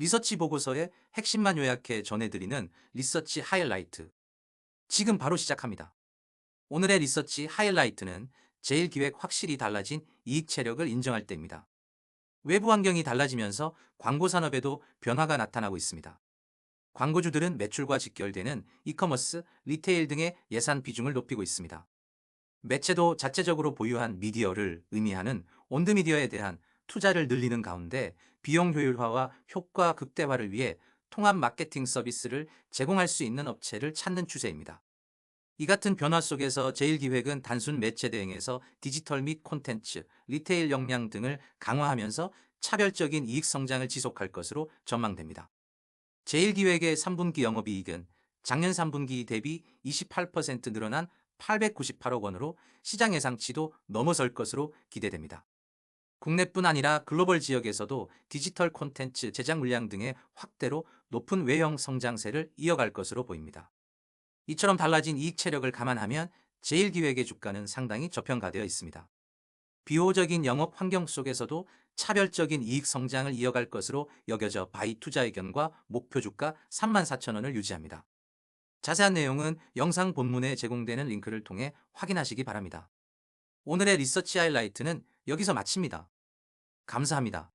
리서치 보고서의 핵심만 요약해 전해드리는 리서치 하이라이트. 지금 바로 시작합니다. 오늘의 리서치 하이라이트는 제일 기획 확실히 달라진 이익 체력을 인정할 때입니다. 외부 환경이 달라지면서 광고 산업에도 변화가 나타나고 있습니다. 광고주들은 매출과 직결되는 이커머스, 리테일 등의 예산 비중을 높이고 있습니다. 매체도 자체적으로 보유한 미디어를 의미하는 온드미디어에 대한 투자를 늘리는 가운데 비용 효율화와 효과 극대화를 위해 통합 마케팅 서비스를 제공할 수 있는 업체를 찾는 추세입니다. 이 같은 변화 속에서 제일기획은 단순 매체 대행에서 디지털 및 콘텐츠, 리테일 역량 등을 강화하면서 차별적인 이익 성장을 지속할 것으로 전망됩니다. 제일기획의 3분기 영업이익은 작년 3분기 대비 28% 늘어난 898억 원으로 시장 예상치도 넘어설 것으로 기대됩니다. 국내뿐 아니라 글로벌 지역에서도 디지털 콘텐츠 제작 물량 등의 확대로 높은 외형 성장세를 이어갈 것으로 보입니다. 이처럼 달라진 이익 체력을 감안하면 제일기획의 주가는 상당히 저평가되어 있습니다. 비호적인 영업 환경 속에서도 차별적인 이익 성장을 이어갈 것으로 여겨져 바이 투자 의견과 목표 주가 34,000원을 유지합니다. 자세한 내용은 영상 본문에 제공되는 링크를 통해 확인하시기 바랍니다. 오늘의 리서치 하이라이트는 여기서 마칩니다. 감사합니다.